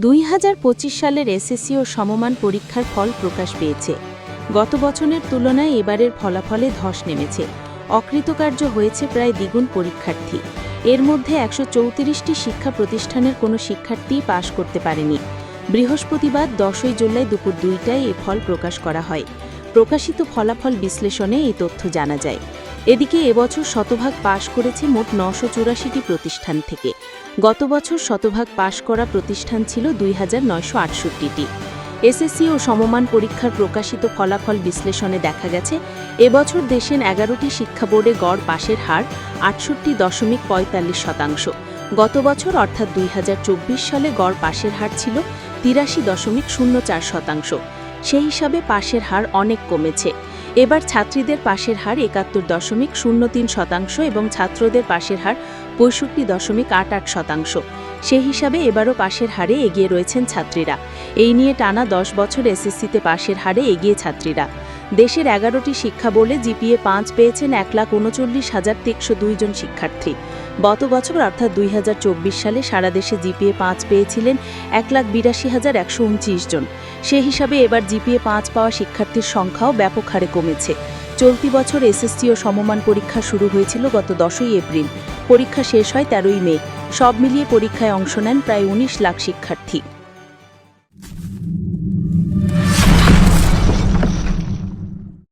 দুই হাজার পঁচিশ সালের এসএসসি ও সমমান পরীক্ষার ফল প্রকাশ পেয়েছে। গত বছরের তুলনায় এবারের ফলাফলে ধস নেমেছে। অকৃতকার্য হয়েছে প্রায় দ্বিগুণ পরীক্ষার্থী। এর মধ্যে একশো চৌত্রিশটি শিক্ষা প্রতিষ্ঠানের কোনো শিক্ষার্থী পাশ করতে পারেনি। বৃহস্পতিবার দশই জুলাই দুপুর দুইটায় এ ফল প্রকাশ করা হয়। প্রকাশিত ফলাফল বিশ্লেষণে এই তথ্য জানা যায়। এদিকে এবছর শতভাগ পাশ করেছে মোট নশো চুরাশিটি প্রতিষ্ঠান থেকে। গত বছর শতভাগ পাশ করা প্রতিষ্ঠান ছিল দুই হাজার নয়শো আটষট্টিটি। এসএসসি ও সমমান পরীক্ষার প্রকাশিত ফলাফল বিশ্লেষণে দেখা গেছে, এবছর দেশের এগারোটি শিক্ষা বোর্ডে গড় পাশের হার আটষট্টি দশমিক পঁয়তাল্লিশ শতাংশ। গত বছর অর্থাৎ দুই হাজার চব্বিশ সালে গড় পাশের হার ছিল তিরাশি দশমিক শূন্য চার শতাংশ। সেই হিসাবে পাশের হার অনেক কমেছে। এবার ছাত্রীদের পাশের হার একাত্তর দশমিক শূন্য তিন শতাংশ এবং ছাত্রদের পাশের হার পঁয়ষট্টি দশমিক আট আট শতাংশ। সেই হিসাবে এবারও পাশের হারে এগিয়ে রয়েছেন ছাত্রীরা। এই নিয়ে টানা দশ বছর এসএসসিতে পাশের হারে এগিয়ে ছাত্রীরা। দেশের এগারোটি শিক্ষা বোর্ডে জিপিএ পাঁচ পেয়েছেন এক লাখ উনচল্লিশ হাজার তিনশো দুইজন শিক্ষার্থী। গত বছর, অর্থাৎ দুই হাজার চব্বিশ সালে, সারা দেশে জিপিএ পাঁচ পেয়েছিলেন এক লাখ বিরাশি হাজার একশো উনত্রিশ জন। সে হিসাবে এবার জিপিএ পাঁচ পাওয়া শিক্ষার্থীর সংখ্যাও ব্যাপক হারে কমেছে। চলতি বছর এসএসসি ও সমমান পরীক্ষা শুরু হয়েছিল গত দশই এপ্রিল। পরীক্ষা শেষ হয় তেরোই মে। সব মিলিয়ে পরীক্ষায় অংশ নেন প্রায় উনিশ লাখ শিক্ষার্থী।